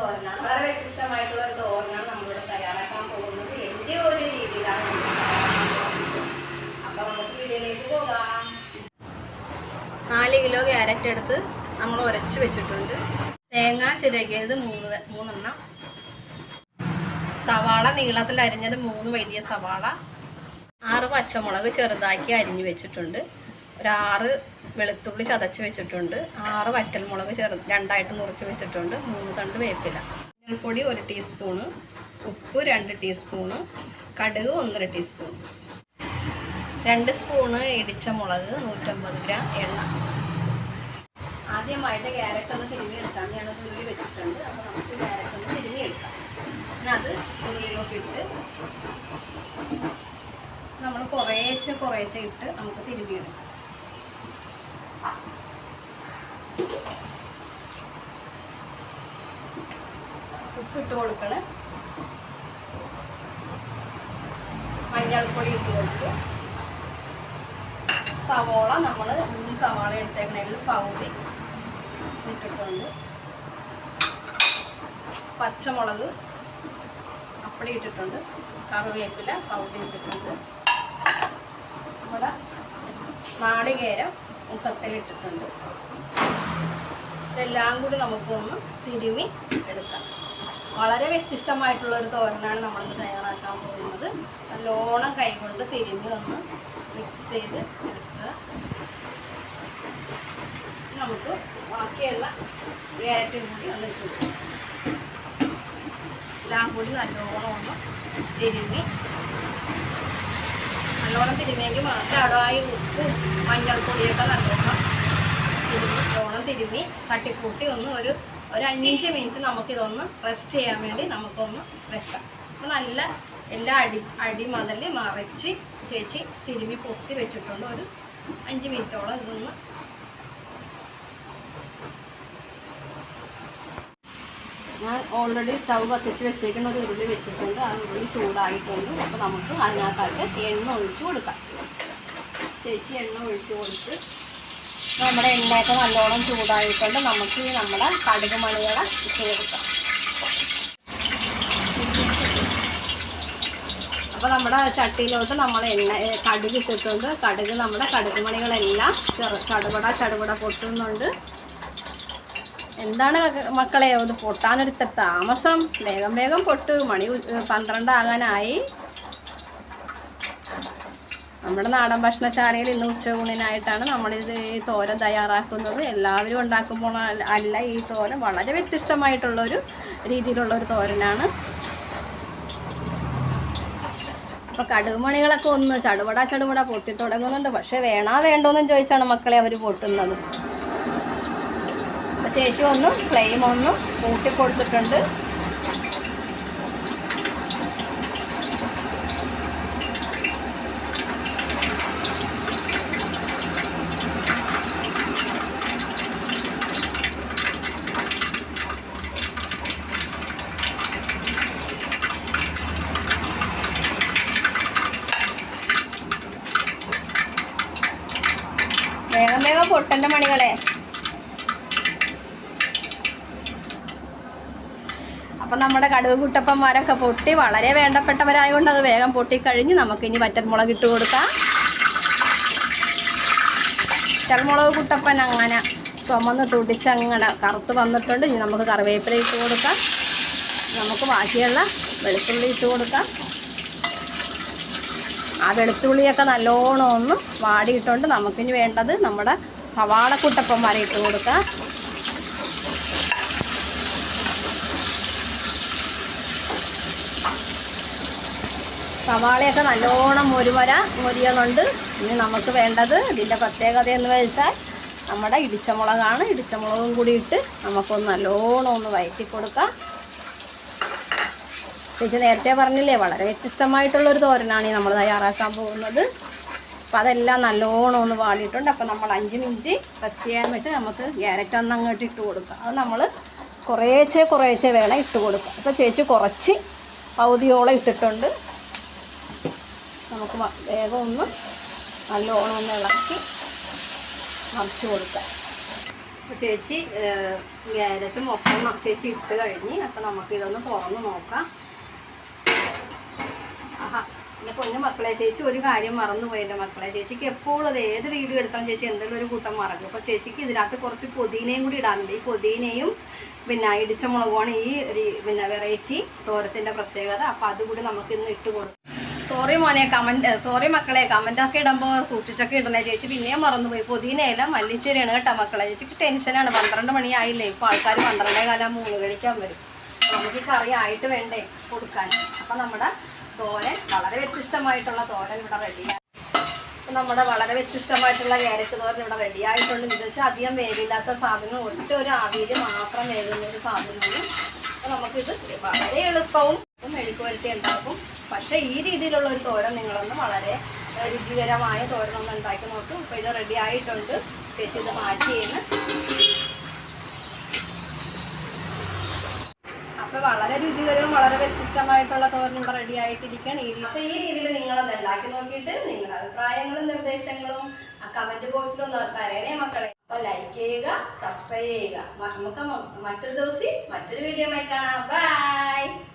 തോരനാണ്. വളരെ വ്യത്യസ്തമായിട്ടുള്ള ഒരു തോരനാണ് നമ്മളിവിടെ തയ്യാറാക്കാൻ പോകുന്നത്. എന്റെ ഒരു രീതിയിലാണ് അപ്പോൾ നമുക്ക് ഇതിലേക്ക് പോകാം. നാല് കിലോ ക്യാരറ്റ് എടുത്ത് നമ്മൾ ഉരച്ച് വെച്ചിട്ടുണ്ട്. തേങ്ങ ചിരകിയത് മൂന്ന് മൂന്നെണ്ണം. സവാള നീളത്തിൽ അരിഞ്ഞത് മൂന്ന് വലിയ സവാള. ആറ് പച്ചമുളക് ചെറുതാക്കി അരിഞ്ഞു വെച്ചിട്ടുണ്ട്. ഒരു ആറ് വെളുത്തുള്ളി ചതച്ച് വെച്ചിട്ടുണ്ട്. ആറ് വറ്റൽമുളക് ചെറു രണ്ടായിട്ട് നുറുക്കി വെച്ചിട്ടുണ്ട്. മൂന്ന് തണ്ട് വേപ്പില. മഞ്ഞൾപ്പൊടി ഒരു ടീസ്പൂണ്. ഉപ്പ് രണ്ട് ടീസ്പൂണ്. കടുക് ഒന്നര ടീസ്പൂൺ രണ്ട് സ്പൂണ് ഇടിച്ച മുളക് നൂറ്റമ്പത് ഗ്രാം എണ്ണ. ആദ്യമായിട്ട് ക്യാരറ്റ് ഒന്ന് തിരുമ്മി എടുക്കാം ഞാൻ ഉരുളി വെച്ചിട്ടുണ്ട്. അപ്പോൾ നമുക്ക് ക്യാരറ്റ് ഒന്ന് തിരുമ്മി എടുക്കാം അത് ഉരുളിയിലോട്ട് ഇട്ട് നമ്മൾ കുറേശ്ശെ കുറേശ്ശെ ഇട്ട് നമുക്ക് തിരുമ്മി എടുക്കാം ഉപ്പിട്ട് കൊടുക്കണം. മഞ്ഞൾപ്പൊടി ഇട്ട് കൊടുക്കുക സവോള നമ്മൾ മൂന്ന് സവാള എടുത്തേക്കണതിൽ പകുതി ഇട്ടിട്ടുണ്ട്. പച്ചമുളക് അപ്പടി ഇട്ടിട്ടുണ്ട്. കറിവേപ്പില പകുതി ഇട്ടിട്ടുണ്ട്. ഇവിടെ നാളികേരം മുട്ടത്തിലിട്ടിട്ടുണ്ട് ഇതെല്ലാം കൂടി നമുക്കൊന്ന് തിരുമി എടുക്കാം. വളരെ വ്യത്യസ്തമായിട്ടുള്ള ഒരു തോരനാണ് നമ്മൾ തയ്യാറാക്കാൻ പോകുന്നത്. നല്ലോണം കൈകൊണ്ട് തിരിഞ്ഞ് ഒന്ന് മിക്സ് ചെയ്ത് എടുക്കുക. നമുക്ക് ബാക്കിയുള്ള ക്യാരറ്റും കൂടി ഒന്ന് എല്ലാം കൂടി നല്ലോണം ഒന്ന് തിരിഞ്ഞ് നല്ലോണം തിരുമിയെങ്കിൽ മാത്രമേ അടവായി ഉപ്പും മഞ്ഞൾപ്പൊടിയൊക്കെ നല്ലോണം തിരുമ്മി നല്ലോണം തിരുമ്മി തട്ടിക്കൂട്ടി ഒന്ന് ഒരു ഒരു അഞ്ച് മിനിറ്റ് നമുക്കിതൊന്ന് റെസ്റ്റ് ചെയ്യാൻ വേണ്ടി നമുക്കൊന്ന് വെക്കാം. അപ്പോൾ നല്ല എല്ലാ അടി അടി മുതൽ മറിച്ച് ചേച്ചി തിരുമി പൊത്തി വെച്ചിട്ടുണ്ട്. ഒരു അഞ്ച് മിനിറ്റോളം ഇതൊന്ന് ഞാൻ ഓൾറെഡി സ്റ്റൗ കത്തിച്ച് വെച്ചേക്കുന്ന ഒരു ഉരുളി വെച്ചിട്ടുണ്ട്. ആ ഉരുളി ചൂടായിട്ടുണ്ട്. അപ്പോൾ നമുക്ക് അതിനകത്തായിട്ട് എണ്ണ ഒഴിച്ച് കൊടുക്കാം. ചേച്ചി എണ്ണ ഒഴിച്ച് കൊടുത്ത് നമ്മുടെ എണ്ണയൊക്കെ നല്ലോണം ചൂടായിട്ടുണ്ട് നമുക്ക് നമ്മുടെ കടുക് മണികളെ ഇട്ട് കൊടുക്കാം അപ്പോൾ നമ്മുടെ ചട്ടിയിലോട്ട് നമ്മൾ എണ്ണ കടുക് ഇട്ടിട്ടുണ്ട്. കടുക് നമ്മുടെ കടുക് മണികളെല്ലാം ചെറു ചടുപട ചടുപട പൊട്ടുന്നുണ്ട്. എന്താണ് മക്കളെ ഒന്ന് പൊട്ടാനൊരുത്ത താമസം. വേഗം വേഗം പൊട്ട്. മണി പന്ത്രണ്ടാകാനായി. നമ്മുടെ നാടൻ ഭക്ഷണശാലയിൽ ഇന്ന് ഉച്ചയൂണിനായിട്ടാണ് നമ്മളിത് ഈ തോരൻ തയ്യാറാക്കുന്നത്. എല്ലാവരും ഉണ്ടാക്കുമ്പോൾ അല്ല- ഈ തോരൻ വളരെ വ്യത്യസ്തമായിട്ടുള്ളൊരു രീതിയിലുള്ള ഒരു തോരനാണ്. അപ്പോൾ കടുമണികളൊക്കെ ഒന്ന് ചടുപട ചടുപട പൊട്ടി തുടങ്ങുന്നുണ്ട്. പക്ഷേ വേണോ വേണ്ടോന്നും ചോദിച്ചാണ് മക്കളെ അവർ പൊട്ടുന്നത്. അപ്പോൾ ചേച്ചി ഒന്ന് ഫ്ലെയിം ഒന്ന് കൂട്ടി കൊടുത്തിട്ടുണ്ട്. വേഗം പൊട്ടന്റെ മണികളെ. അപ്പം നമ്മുടെ കടുവ് കുട്ടപ്പന്മാരൊക്കെ പൊട്ടി വളരെ വേണ്ടപ്പെട്ടവരായതുകൊണ്ട് അത് വേഗം പൊട്ടിക്കഴിഞ്ഞ് നമുക്കിനി വറ്റൽമുളക് ഇട്ട് കൊടുക്കാം. വറ്റൽമുളക് കുട്ടപ്പൻ അങ്ങനെ ചുമന്ന് തുടിച്ചങ്ങനെ കറുത്ത് വന്നിട്ടുണ്ട്. ഇനി നമുക്ക് കറിവേപ്പില ഇട്ട് കൊടുക്കാം. നമുക്ക് ബാക്കിയുള്ള വെളുത്തുള്ളി ഇട്ട് കൊടുക്കാം. ആ വെളുത്തുള്ളിയൊക്കെ നല്ലോണം ഒന്ന് വാടിയിട്ടുണ്ട്. നമുക്കിനി വേണ്ടത് നമ്മുടെ സവാള കുട്ടപ്പം ഇട്ട് കൊടുക്കാം. സവാളയൊക്കെ നല്ലോണം മുരുവര മുരിയണുണ്ട്. ഇനി നമുക്ക് വേണ്ടത് ഇതിന്റെ പ്രത്യേകത എന്ന് വെച്ചാൽ നമ്മുടെ ഇടിച്ചമുളകാണ്. ഇടിച്ചമുളകും കൂടി ഇട്ട് നമുക്കൊന്ന് നല്ലോണം ഒന്ന് വയറ്റി കൊടുക്കാം ചേച്ചി നേരത്തെ പറഞ്ഞില്ലേ വളരെ വ്യത്യസ്തമായിട്ടുള്ള ഒരു തോരനാണ് ഈ നമ്മൾ തയ്യാറാക്കാൻ പോകുന്നത്. അപ്പം അതെല്ലാം നല്ലോണം ഒന്ന് വാടിയിട്ടുണ്ട്. അപ്പം നമ്മൾ അഞ്ച് മിനിറ്റ് റെസ്റ്റ് ചെയ്യാൻ വെച്ച് നമുക്ക് ക്യാരറ്റ് ഒന്ന് അങ്ങോട്ട് ഇട്ട് കൊടുക്കാം. അത് നമ്മൾ കുറേശ്ശെ കുറേശ്ശെ വേണം ഇട്ട് കൊടുക്കുക അപ്പോൾ ചേച്ചി കുറച്ച് പകുതിയോളം ഇട്ടിട്ടുണ്ട്. നമുക്ക് വേഗം ഒന്ന് നല്ലോണം ഒന്ന് ഇളക്കി മറിച്ച് കൊടുക്കാം. അപ്പോൾ ചേച്ചി ക്യാരറ്റ് മൊത്തം ചേച്ചി ഇട്ട് കഴിഞ്ഞ് അപ്പോൾ നമുക്കിതൊന്ന് തുറന്ന് നോക്കാം. പൊന്നു മക്കളെ ചേച്ചി ഒരു കാര്യം മറന്നുപോയി എന്റെ മക്കളെ. ചേച്ചിക്ക് എപ്പോഴും അത് ഏത് വീഡിയോ എടുത്താലും ചേച്ചി എന്തെങ്കിലും ഒരു കൂട്ടം മറക്കും. അപ്പോൾ ചേച്ചിക്ക് ഇതിനകത്ത് കുറച്ച് പുതിനയും കൂടി ഇടാനുണ്ട് ഈ പുതിനയും പിന്നെ ഇടിച്ച മുളകുമാണ് ഈ പിന്നെ വെറൈറ്റി തോരത്തിന്റെ പ്രത്യേകത. അപ്പോൾ അതുകൂടി നമുക്ക് ഇന്ന് ഇട്ട് കൊടുക്കും സോറി മോനെ കമന്റ് സോറി മക്കളെ കമന്റൊക്കെ ഇടുമ്പോൾ സൂക്ഷിച്ചൊക്കെ ഇടണേ ചേച്ചി. പിന്നെയും മറന്നുപോയി. പുതിനയില മല്ലിച്ചേരിയാണ് കേട്ടോ മക്കളെ. ചേച്ചിക്ക് ടെൻഷനാണ് പന്ത്രണ്ട് മണിയായില്ലേ? ഇപ്പോൾ ആൾക്കാർ പന്ത്രണ്ടേ കാലം മൂന്ന് കഴിക്കാൻ വരും. നമുക്ക് കറി ആയിട്ട് വേണ്ടേ കൊടുക്കാൻ. അപ്പോൾ നമ്മുടെ തോരൻ വളരെ വ്യത്യസ്തമായിട്ടുള്ള തോരൻ ഇവിടെ റെഡിയായി അപ്പോൾ നമ്മുടെ വളരെ വ്യത്യസ്തമായിട്ടുള്ള ക്യാരറ്റ് തോരൻ ഇവിടെ റെഡിയായിട്ടുണ്ട് ഇത് വെച്ചാൽ അധികം വേവില്ലാത്ത സാധനം ഒറ്റ ഒരു ആവിയിൽ മാത്രം വേവുന്ന ഒരു സാധനമാണ്. അപ്പോൾ നമുക്കിത് വളരെ എളുപ്പവും മെഴുക്കുവരട്ടി ഉണ്ടാക്കും. പക്ഷേ ഈ രീതിയിലുള്ള ഒരു തോരൻ നിങ്ങളൊന്ന് വളരെ രുചികരമായ തോരൻ ഒന്ന് ഉണ്ടാക്കി നോക്കും. അപ്പോൾ ഇത് റെഡി ആയിട്ടുണ്ട്. ഇത് മാറ്റി ചെയ്യുന്നു അപ്പോൾ വളരെ രുചികരവും വളരെ വ്യത്യസ്തമായിട്ടുള്ള തോരൻ ഇവിടെ റെഡി ആയിട്ടിരിക്കുകയാണ്. ഈ അപ്പോൾ ഈ രീതിയിൽ നിങ്ങളൊന്ന് ഉണ്ടാക്കി നോക്കിയിട്ട് നിങ്ങളുടെ അഭിപ്രായങ്ങളും നിർദ്ദേശങ്ങളും കമന്റ് ബോക്സിലൊന്ന് തരണേ മക്കളെ. അപ്പോൾ ലൈക്ക് ചെയ്യുക സബ്സ്ക്രൈബ് ചെയ്യുക. നമുക്ക് മറ്റൊരു ദിവസം മറ്റൊരു വീഡിയോ കാണാം. ബൈ